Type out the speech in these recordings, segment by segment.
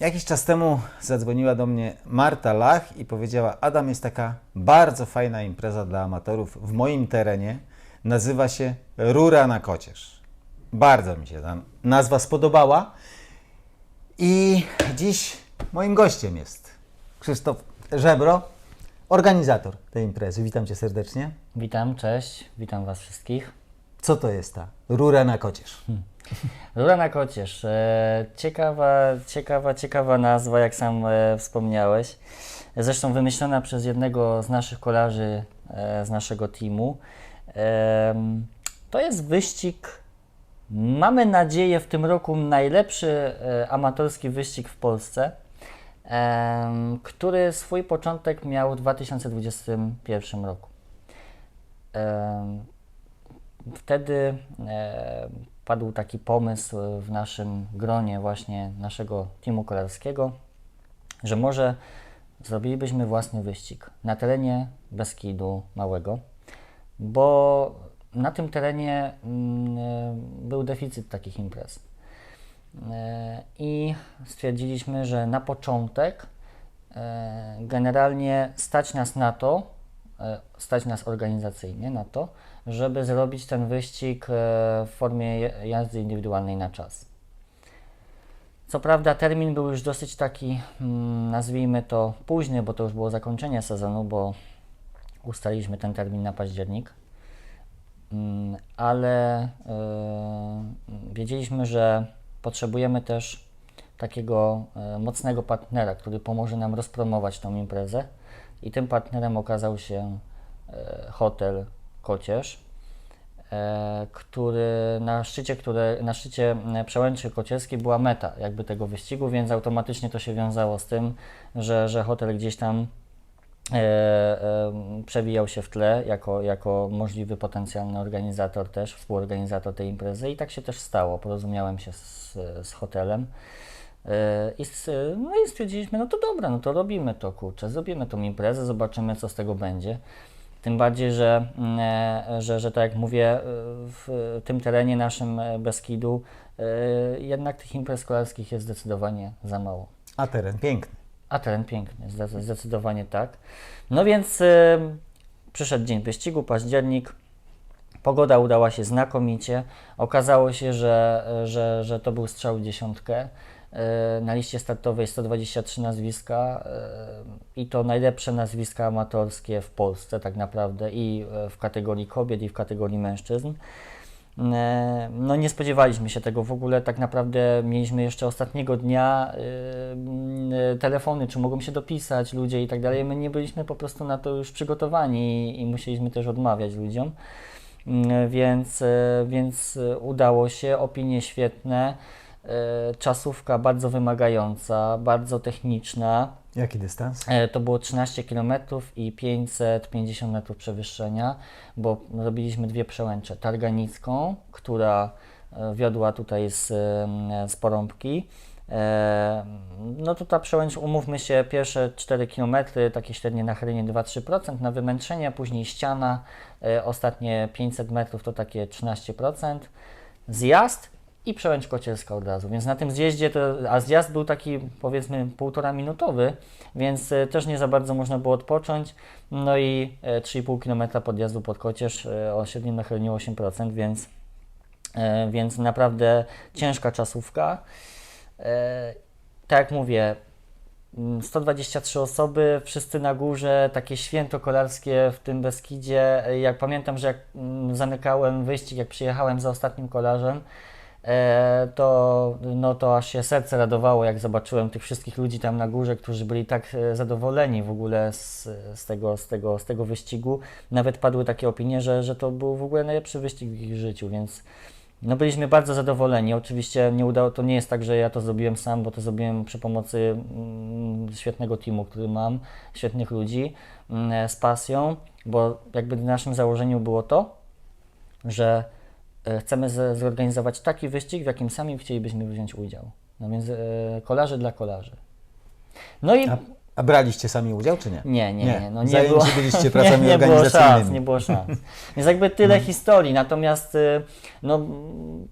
Jakiś czas temu zadzwoniła do mnie Marta Lach i powiedziała: Adam, jest taka bardzo fajna impreza dla amatorów w moim terenie. Nazywa się Rura na Kocież. Bardzo mi się ta nazwa spodobała. I dziś moim gościem jest Krzysztof Żebro, organizator tej imprezy. Witam cię serdecznie. Witam, cześć, witam Was wszystkich. Co to jest ta Rura na Kocież? Rura na kocież. E, ciekawa, ciekawa, ciekawa nazwa, jak sam e, wspomniałeś. Zresztą wymyślona przez jednego z naszych kolarzy e, z naszego teamu. Em, to jest wyścig, mamy nadzieję, w tym roku najlepszy e, amatorski wyścig w Polsce, em, który swój początek miał w 2021 roku. Em, Wtedy e, padł taki pomysł w naszym gronie, właśnie naszego teamu kolarskiego, że może zrobilibyśmy własny wyścig na terenie Beskidu Małego, bo na tym terenie mm, e, był deficyt takich imprez. E, I stwierdziliśmy, że na początek generalnie stać nas na to, stać nas organizacyjnie na to, żeby zrobić ten wyścig e, w formie jazdy indywidualnej na czas. Co prawda termin był już dosyć taki, mm, nazwijmy to późny, bo to już było zakończenie sezonu, bo ustaliliśmy ten termin na październik. Mm, ale e, wiedzieliśmy, że potrzebujemy też takiego e, mocnego partnera, który pomoże nam rozpromować tą imprezę. I tym partnerem okazał się hotel Kocież, e, który na szczycie, które, na szczycie e, przełęczy kociewskiej była meta jakby tego wyścigu, więc automatycznie to się wiązało z tym, że, że hotel gdzieś tam e, e, przewijał się w tle jako, jako możliwy potencjalny organizator też, współorganizator tej imprezy i tak się też stało. Porozumiałem się z, z hotelem. E, I, no i stwierdziliśmy, no to dobra, no to robimy to, kurczę, zrobimy tą imprezę, zobaczymy co z tego będzie. Tym bardziej, że, mm, e, że, że tak jak mówię, e, w tym terenie naszym e, Beskidu jednak tych imprez kolarskich jest zdecydowanie za mało. A teren piękny. A teren piękny, zde- zdecydowanie tak. No więc przyszedł dzień wyścigu, październik. Pogoda udała się znakomicie. Okazało się, że, że, że to był strzał dziesiątkę. E, Na liście startowej 123 nazwiska e, i to najlepsze nazwiska amatorskie w Polsce tak naprawdę i e, w kategorii kobiet i w kategorii mężczyzn. No nie spodziewaliśmy się tego w ogóle, tak naprawdę mieliśmy jeszcze ostatniego dnia telefony, czy mogą się dopisać ludzie i tak dalej. My nie byliśmy po prostu na to już przygotowani i, musieliśmy też odmawiać ludziom. Więc, więc udało się, opinie świetne, czasówka bardzo wymagająca, bardzo techniczna. Jaki dystans? E, To było 13 km i 550 metrów przewyższenia, bo robiliśmy dwie przełęcze. Targanicką, która e, wiodła tutaj z, z porąbki. E, No to ta przełęcz, umówmy się, pierwsze 4 km, takie średnie nachylenie 2-3% na wymęczenie, później ściana, e, ostatnie 500 metrów to takie 13%. Zjazd i przełęcz kocielska od razu. Więc na tym zjeździe, to, a zjazd był taki powiedzmy półtora minutowy, więc e, też nie za bardzo można było odpocząć. No i e, 3,5 km podjazdu pod Kocież e, o średnim nachyleniu 8%, więc, e, więc naprawdę ciężka czasówka. E, tak jak mówię, mm, 123 osoby, wszyscy na górze, takie święto kolarskie w tym Beskidzie. E, Jak pamiętam, że jak mm, zamykałem wyścig, jak przyjechałem za ostatnim kolarzem, e, to, no to aż się serce radowało, jak zobaczyłem tych wszystkich ludzi tam na górze, którzy byli tak e, zadowoleni w ogóle z, z, tego, z, tego, z tego wyścigu. Nawet padły takie opinie, że, że to był w ogóle najlepszy wyścig w ich życiu, więc no byliśmy bardzo zadowoleni. Oczywiście nie udało, to nie jest tak, że ja to zrobiłem sam, bo to zrobiłem przy pomocy mm, świetnego teamu, który mam, świetnych ludzi, mm, z pasją, bo jakby w naszym założeniu było to, że e, chcemy z- zorganizować taki wyścig, w jakim sami chcielibyśmy wziąć udział. No więc e, kolarze dla kolarzy. No i A, a braliście sami udział, czy nie? nie, nie, Nie. nie. No nie Zajęci było, byliście pracami nie, nie było organizacyjnymi. szans, nie było szans. Więc jakby tyle historii, natomiast y, no,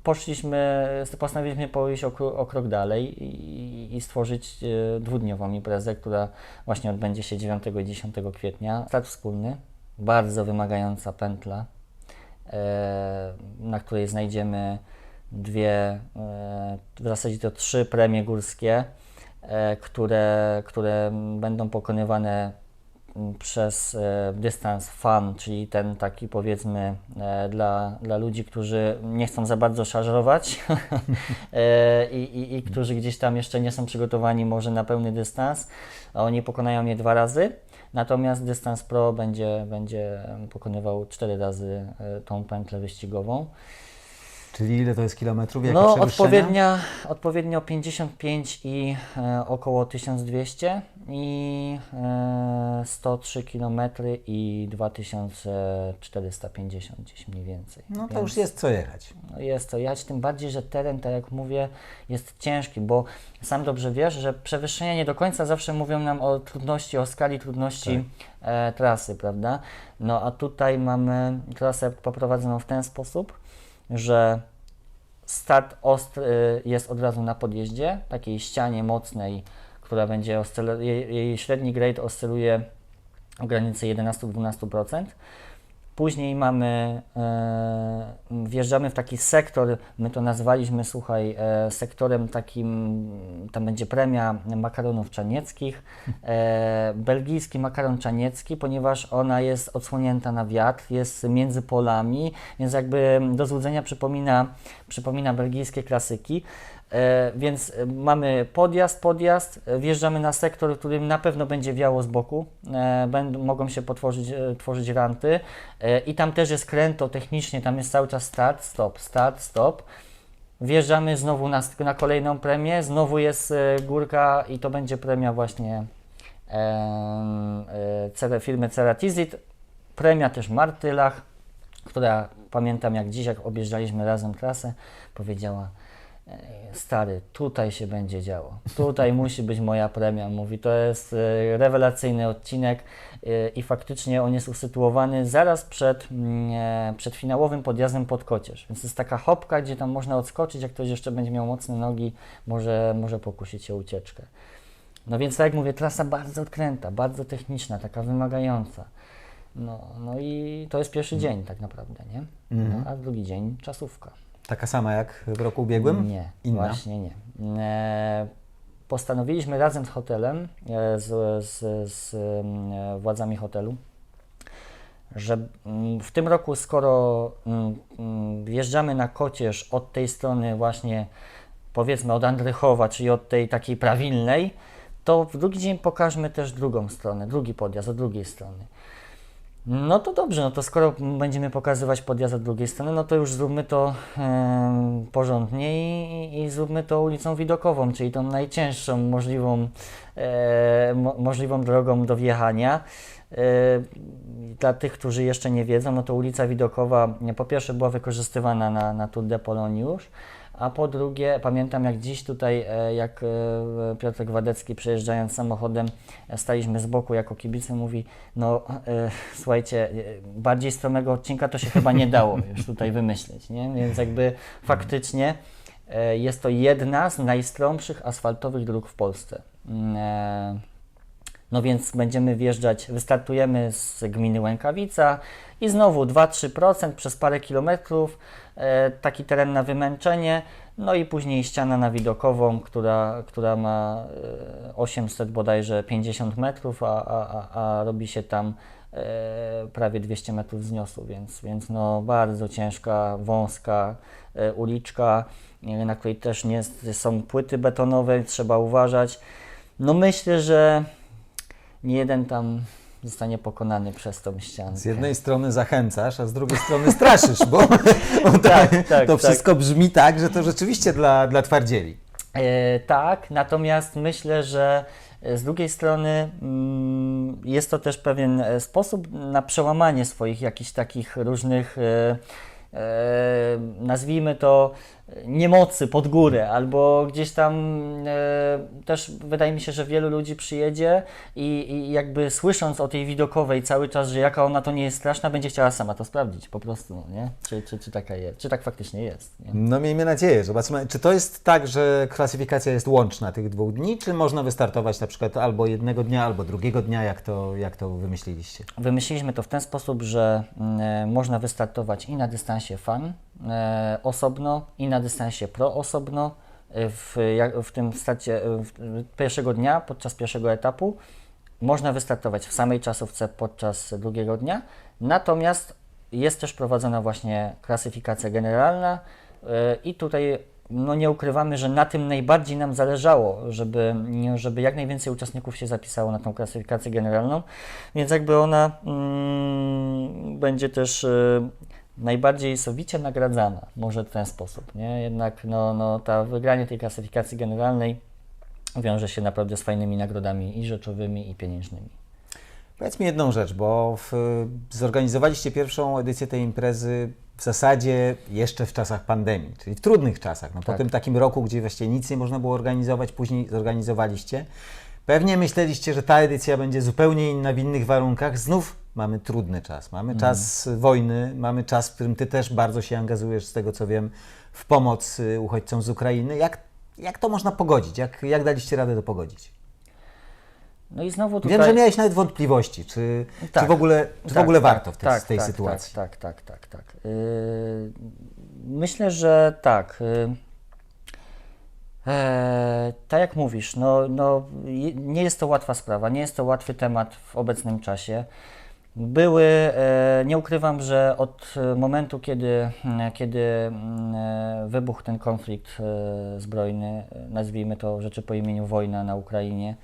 poszliśmy, postanowiliśmy pójść o, o krok dalej i, i, stworzyć e, dwudniową imprezę, która właśnie odbędzie się 9 i 10 kwietnia. Start wspólny, bardzo wymagająca pętla, e, na której znajdziemy dwie, e, w zasadzie to trzy premie górskie, e, które, które będą pokonywane m, przez e, dystans fun, czyli ten taki powiedzmy e, dla, dla ludzi, którzy nie chcą za bardzo szarżować e, i, i, i którzy gdzieś tam jeszcze nie są przygotowani może na pełny dystans, a oni pokonają je dwa razy. Natomiast dystans pro będzie, będzie pokonywał cztery razy e, tą pętlę wyścigową. Czyli ile to jest kilometrów? Jakie No, odpowiednia, odpowiednio 55 i e, około 1200 i e, 103 km i 2450 gdzieś mniej więcej. No to Więc już jest co jechać. no jest to jać, tym bardziej, że teren, tak jak mówię, jest ciężki, bo sam dobrze wiesz, że przewyższenia nie do końca zawsze mówią nam o trudności, o skali trudności e, trasy, prawda? No a tutaj mamy trasę poprowadzoną w ten sposób, że start ostry jest od razu na podjeździe, takiej ścianie mocnej, która będzie jej, jej średni grade oscyluje w granicy 11-12%. Później mamy, e, wjeżdżamy w taki sektor, my to nazwaliśmy, słuchaj, e, sektorem takim, tam będzie premia makaronów czarnieckich, e, belgijski makaron czarniecki, ponieważ ona jest odsłonięta na wiatr, jest między polami, więc jakby do złudzenia przypomina, przypomina belgijskie klasyki. E, więc e, mamy podjazd, podjazd, e, wjeżdżamy na sektor, w którym na pewno będzie wiało z boku, będą, mogą się potworzyć, tworzyć ranty i tam też jest kręto technicznie, tam jest cały czas start, stop, start, stop. Wjeżdżamy znowu na, na kolejną premię, znowu jest górka i to będzie premia właśnie e, firmy Ceratizit. Premia też Martylach, która pamiętam jak dziś, jak objeżdżaliśmy razem trasę, powiedziała "Ej, stary, tutaj się będzie działo. Tutaj musi być moja premia. Mówi, to jest e, rewelacyjny odcinek e, i faktycznie on jest usytuowany zaraz przed, mm, e, przed finałowym podjazdem pod Kocierz. Więc to jest taka hopka, gdzie tam można odskoczyć, jak ktoś jeszcze będzie miał mocne nogi, może, może pokusić się ucieczkę. No więc tak jak mówię, trasa bardzo odkręta, bardzo techniczna, taka wymagająca. No, no i to jest pierwszy dzień tak naprawdę, nie? Mhm. No, a drugi dzień czasówka. Taka sama jak w roku ubiegłym? Nie, Inna? właśnie nie. E, postanowiliśmy razem z hotelem, e, z, z, z władzami hotelu, że mm, w tym roku, skoro mm, mm, wjeżdżamy na Kocierz od tej strony właśnie, powiedzmy od Andrychowa, czyli od tej takiej prawilnej, to w drugi dzień pokażmy też drugą stronę, drugi podjazd od drugiej strony. No to dobrze, no to skoro będziemy pokazywać podjazd od drugiej strony, no to już zróbmy to em, porządnie i, i zróbmy to ulicą widokową, czyli tą najcięższą możliwą, e, mo, możliwą drogą do wjechania. E, dla tych, którzy jeszcze nie wiedzą, no to ulica Widokowa po pierwsze była wykorzystywana na, na Tour de Pologne już, a po drugie, pamiętam jak dziś tutaj, e, jak e, Piotr Wadecki przejeżdżając samochodem, e, staliśmy z boku jako kibice, mówi, no słuchajcie, bardziej stromego odcinka to się chyba nie dało już tutaj wymyślić, nie? Więc jakby faktycznie jest to jedna z najstromszych asfaltowych dróg w Polsce. E, no więc będziemy wjeżdżać, wystartujemy z gminy Łękawica i znowu 2-3% przez parę kilometrów, e, taki teren na wymęczenie, no i później ściana na widokową, która, która ma e, 800 bodajże 50 metrów, a, a, a, robi się tam e, prawie 200 metrów wzniosu, więc, więc no bardzo ciężka, wąska e, uliczka, e, na której też nie są płyty betonowe, trzeba uważać. No myślę, że nie jeden tam zostanie pokonany przez tą ścianę. Z jednej strony zachęcasz, a z drugiej strony straszysz, bo, bo to, Tak, tak, to tak. wszystko brzmi tak, że to rzeczywiście dla, dla twardzieli. E, tak, natomiast myślę, że e, z drugiej strony mm, jest to też pewien e, sposób na przełamanie swoich jakichś takich różnych, e, nazwijmy to, niemocy pod górę, albo gdzieś tam e, też wydaje mi się, że wielu ludzi przyjedzie i, i jakby słysząc o tej widokowej cały czas, że jaka ona to nie jest straszna, będzie chciała sama to sprawdzić po prostu, nie? Czy, czy, czy taka jest, czy tak faktycznie jest, nie? No miejmy nadzieję, zobaczymy. Czy to jest tak, że klasyfikacja jest łączna tych dwóch dni, czy można wystartować na przykład albo jednego dnia, albo drugiego dnia, jak to, jak to wymyśliliście? Wymyśliliśmy to w ten sposób, że e, można wystartować i na dystansie fan osobno, i na dystansie pro osobno. E, W, w tym starcie e, w, pierwszego dnia, podczas pierwszego etapu, można wystartować w samej czasówce podczas drugiego dnia. Natomiast jest też prowadzona właśnie klasyfikacja generalna e, i tutaj no nie ukrywamy, że na tym najbardziej nam zależało, żeby, żeby jak najwięcej uczestników się zapisało na tą klasyfikację generalną, więc jakby ona mm, będzie też e, najbardziej sowicie nagradzana, może w ten sposób, nie? Jednak no, no, ta wygranie tej klasyfikacji generalnej wiąże się naprawdę z fajnymi nagrodami i rzeczowymi, i pieniężnymi. Powiedz mi jedną rzecz, bo w, zorganizowaliście pierwszą edycję tej imprezy w zasadzie jeszcze w czasach pandemii, czyli w trudnych czasach. No, Po Tak. tym takim roku, gdzie właściwie nic nie można było organizować, później zorganizowaliście. Pewnie myśleliście, że ta edycja będzie zupełnie inna w innych warunkach. Znów mamy trudny czas. Mamy czas wojny, mamy czas, w którym Ty też bardzo się angażujesz, z tego co wiem, w pomoc y, uchodźcom z Ukrainy. Jak, jak to można pogodzić? Jak, jak daliście radę to pogodzić? No i znowu tutaj... Wiem, że miałeś nawet wątpliwości, czy, czy Tak. w ogóle, czy w Tak, ogóle tak, warto w tej, tak, tej tak, sytuacji. Tak, tak, tak, tak. tak. Yy, myślę, że tak. Yy, e, tak jak mówisz, no, no, nie jest to łatwa sprawa, nie jest to łatwy temat w obecnym czasie. Były, e, nie ukrywam, że od e, momentu, kiedy, mm, kiedy mm, e, wybuchł ten konflikt e, zbrojny, e, nazwijmy to rzeczy po imieniu wojna na Ukrainie,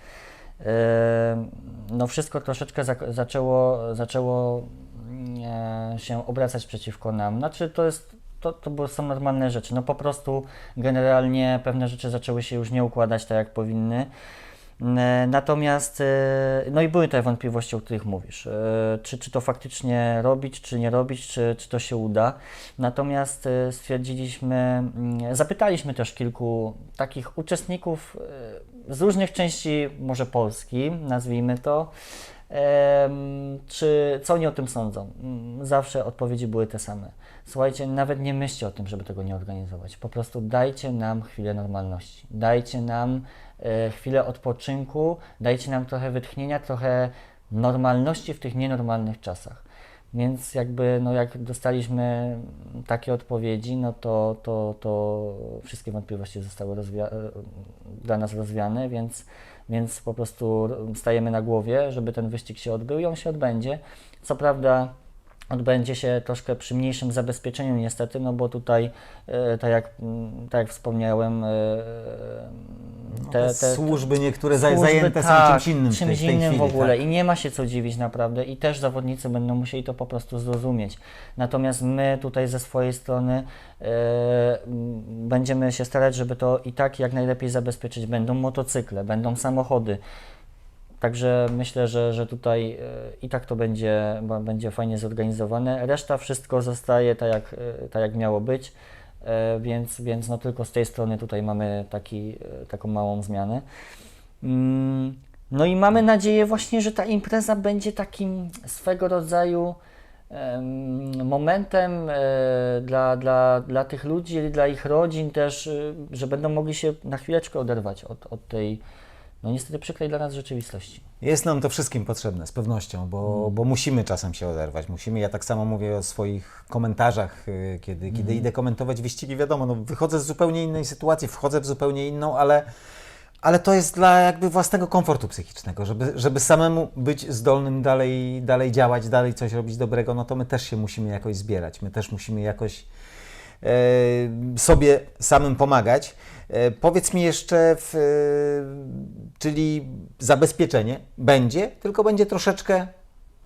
e, no wszystko troszeczkę zak- zaczęło, zaczęło mm, e, się obracać przeciwko nam. Znaczy to jest, to, to były, są normalne rzeczy. No po prostu generalnie pewne rzeczy zaczęły się już nie układać tak jak powinny. E, Natomiast, e, no i były te wątpliwości, o których mówisz. E, Czy, czy to faktycznie robić, czy nie robić, czy, czy to się uda. Natomiast stwierdziliśmy, mm, zapytaliśmy też kilku takich uczestników z różnych części, może Polski, nazwijmy to, czy co oni o tym sądzą. Mm, Zawsze odpowiedzi były te same. Słuchajcie, nawet nie myślcie o tym, żeby tego nie organizować. Po prostu dajcie nam chwilę normalności. Dajcie nam e, chwilę odpoczynku, dajcie nam trochę wytchnienia, trochę normalności w tych nienormalnych czasach. Więc jakby, no jak dostaliśmy takie odpowiedzi, no to, to, to wszystkie wątpliwości zostały e, dla nas rozwiane, więc, więc po prostu stajemy na głowie, żeby ten wyścig się odbył i on się odbędzie. Co prawda odbędzie się troszkę przy mniejszym zabezpieczeniu niestety, no bo tutaj, e, tak jak, mm, tak jak wspomniałem, e, te, te, te, te, służby niektóre Służby, zajęte tak, są czymś innym tej, czymś w tej innym chwili. w ogóle tak. i nie ma się co dziwić naprawdę i też zawodnicy będą musieli to po prostu zrozumieć. Natomiast my tutaj ze swojej strony e, będziemy się starać, żeby to i tak jak najlepiej zabezpieczyć. Będą motocykle, będą samochody. Także myślę, że, że tutaj e, i tak to będzie, będzie fajnie zorganizowane. Reszta wszystko zostaje tak jak, e, tak jak miało być, więc, więc no tylko z tej strony tutaj mamy taki, e, taką małą zmianę. Mm, No i mamy nadzieję właśnie, że ta impreza będzie takim swego rodzaju em, momentem e, dla, dla, dla tych ludzi, dla ich rodzin też, e, że będą mogli się na chwileczkę oderwać od, od tej, no niestety przykrej dla nas rzeczywistości. Jest nam to wszystkim potrzebne, z pewnością, bo, Mm. bo musimy czasem się oderwać. Musimy, ja tak samo mówię o swoich komentarzach, y, kiedy, Mm. kiedy idę komentować wyścigi, wiadomo, no, wychodzę z zupełnie innej sytuacji, wchodzę w zupełnie inną, ale, ale to jest dla jakby własnego komfortu psychicznego, żeby, żeby samemu być zdolnym dalej, dalej działać, dalej coś robić dobrego, no to my też się musimy jakoś zbierać, my też musimy jakoś e, sobie samym pomagać. E, powiedz mi jeszcze, w, e, czyli zabezpieczenie będzie, tylko będzie troszeczkę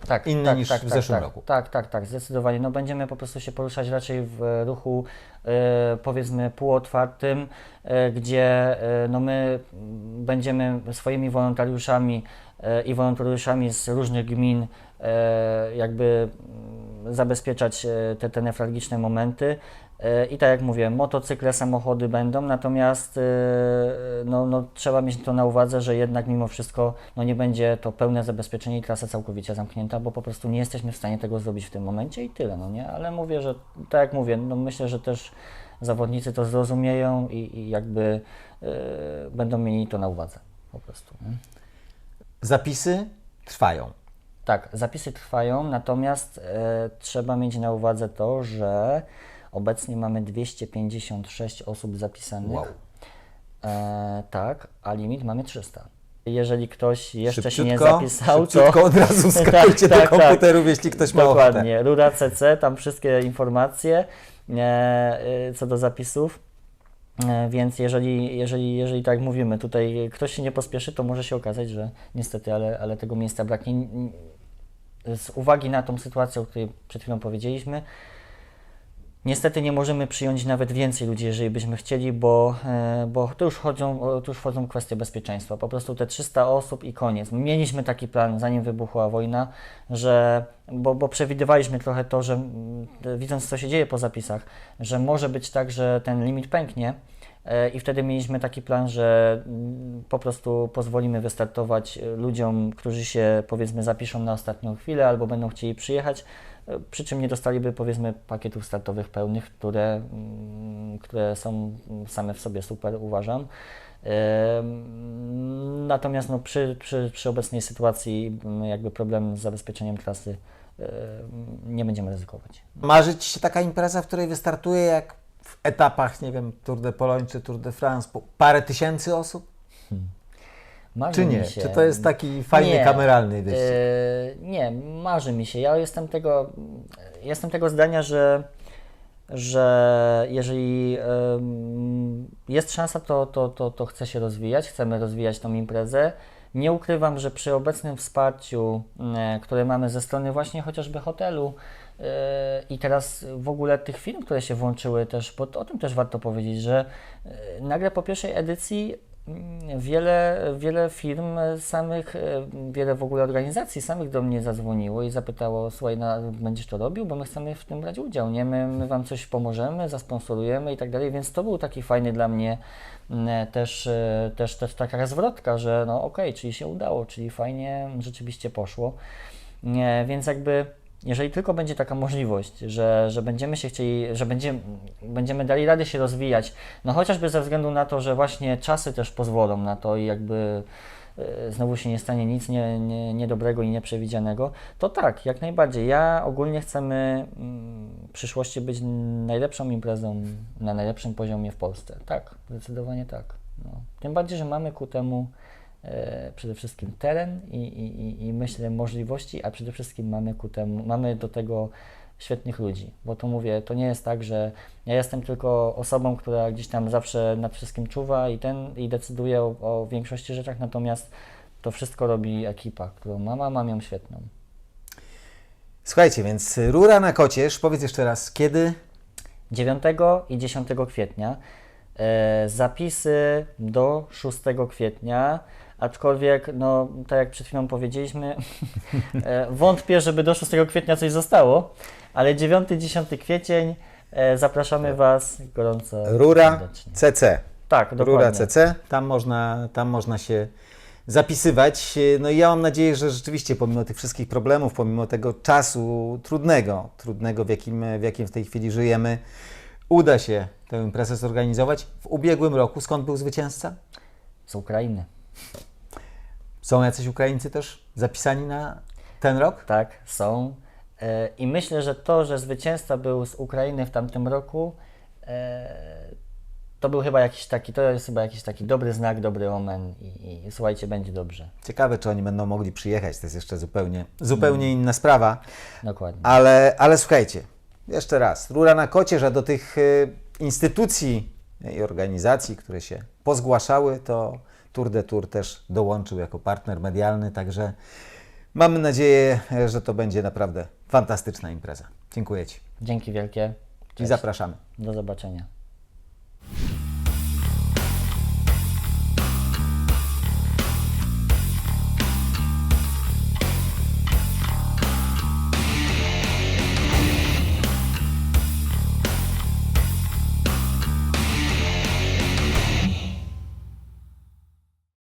Tak, Inne tak, niż tak, w tak, zeszłym tak, roku. Tak, tak, tak, zdecydowanie. No będziemy po prostu się poruszać raczej w ruchu e, powiedzmy półotwartym, e, gdzie e, no my będziemy swoimi wolontariuszami e, i wolontariuszami z różnych gmin e, jakby mm, zabezpieczać te, te newralgiczne momenty. E, I tak jak mówię, motocykle, samochody będą, natomiast e, no, no, trzeba mieć to na uwadze, że jednak mimo wszystko no, nie będzie to pełne zabezpieczenie i trasa całkowicie zamknięta, bo po prostu nie jesteśmy w stanie tego zrobić w tym momencie i tyle, no nie? Ale mówię, że tak jak mówię, no myślę, że też zawodnicy to zrozumieją i, i jakby e, będą mieli to na uwadze po prostu. Nie? Zapisy trwają. Tak, zapisy trwają, natomiast e, trzeba mieć na uwadze to, że obecnie mamy 256 osób zapisanych. Wow. E, tak, a limit mamy 300. Jeżeli ktoś jeszcze się nie zapisał, to od razu skakujcie Tak, do tak, komputerów, jeśli ktoś ma ochotę. dokładnie. Rura CC, tam wszystkie informacje e, e, co do zapisów. E, Więc jeżeli, jeżeli, jeżeli tak mówimy, tutaj ktoś się nie pospieszy, to może się okazać, że niestety, ale, ale tego miejsca braknie. Z uwagi na tą sytuację, o której przed chwilą powiedzieliśmy, niestety nie możemy przyjąć nawet więcej ludzi, jeżeli byśmy chcieli, bo, e, bo tu, już chodzą, tu już wchodzą kwestie bezpieczeństwa. Po prostu te 300 osób i koniec. Mieliśmy taki plan, zanim wybuchła wojna, że, bo, bo przewidywaliśmy trochę to, że mm, widząc co się dzieje po zapisach, że może być tak, że ten limit pęknie. E, I wtedy mieliśmy taki plan, że mm, po prostu pozwolimy wystartować e, ludziom, którzy się powiedzmy zapiszą na ostatnią chwilę albo będą chcieli przyjechać, e, przy czym nie dostaliby powiedzmy pakietów startowych pełnych, które, mm, które są mm, same w sobie super, uważam. Em, Natomiast no, przy, przy, przy obecnej sytuacji mm, jakby problem z zabezpieczeniem trasy nie będziemy ryzykować. Marzy Ci się taka impreza, w której wystartuje jak etapach, nie wiem, Tour de Pologne czy Tour de France, parę tysięcy osób? Marzy Czy nie? się, Czy to jest taki fajny, Nie. kameralny wyścig? E, nie, marzy mi się. Ja jestem tego, jestem tego zdania, że, że jeżeli jest szansa, to, to, to, to chcę się rozwijać, chcemy rozwijać tą imprezę. Nie ukrywam, że przy obecnym wsparciu, m, które mamy ze strony właśnie chociażby hotelu e, i teraz w ogóle tych firm, które się włączyły też, bo o tym też warto powiedzieć, że e, nagle po pierwszej edycji Mm, Wiele, wiele firm samych, e, wiele w ogóle organizacji samych do mnie zadzwoniło i zapytało, słuchaj, no, będziesz to robił, bo my chcemy w tym brać udział, nie? My, my Wam coś pomożemy, zasponsorujemy i tak dalej, więc to był taki fajny dla mnie mm, też, e, też, też taka zwrotka, że no okej, czyli się udało, czyli fajnie rzeczywiście poszło. Więc jakby jeżeli tylko będzie taka możliwość, że, że będziemy się chcieli, że będziemy, będziemy dali radę się rozwijać, no chociażby ze względu na to, że właśnie czasy też pozwolą na to i jakby e, znowu się nie stanie nic nie, nie, niedobrego i nieprzewidzianego, to tak, jak najbardziej. Ja ogólnie chcemy mm, w przyszłości być najlepszą imprezą na najlepszym poziomie w Polsce. Tak, zdecydowanie tak. No. Tym bardziej, że mamy ku temu przede wszystkim teren i, i, i- myślę możliwości, a przede wszystkim mamy ku temu, mamy do tego świetnych ludzi, bo to mówię, to nie jest tak, że ja jestem tylko osobą, która gdzieś tam zawsze nad wszystkim czuwa i ten i decyduje o, o większości rzeczach, natomiast to wszystko robi ekipa, którą mam, a mam ją świetną. Słuchajcie, więc rura na kocież, powiedz jeszcze raz, kiedy? 9 i 10 kwietnia. E, zapisy do 6 kwietnia, aczkolwiek, no, tak jak przed chwilą powiedzieliśmy, e, wątpię, żeby do 6 kwietnia coś zostało, ale 9-10 kwiecień e, zapraszamy Was gorąco. Rura serdecznie. CC. Tak, dokładnie. Rura CC, tam można, tam można się zapisywać. No i ja mam nadzieję, że rzeczywiście pomimo tych wszystkich problemów, pomimo tego czasu trudnego, trudnego w jakim, w jakim w tej chwili żyjemy, uda się tę imprezę zorganizować. W ubiegłym roku skąd był zwycięzca? Z Ukrainy. Są jacyś Ukraińcy też zapisani na ten rok? Tak, są. E, I myślę, że to, że zwycięzca był z Ukrainy w tamtym roku, e, to był chyba jakiś taki, to jest chyba jakiś taki dobry znak, dobry omen i, i słuchajcie, będzie dobrze. Ciekawe, czy oni będą mogli przyjechać, to jest jeszcze zupełnie, zupełnie inna sprawa. Dokładnie. Ale, ale słuchajcie, jeszcze raz, rura na kocież, a do tych y, instytucji i organizacji, które się pozgłaszały, to Tour de Tour też dołączył jako partner medialny, także mamy nadzieję, że to będzie naprawdę fantastyczna impreza. Dziękuję Ci Dzięki wielkie. i Cześć. zapraszamy. Do zobaczenia.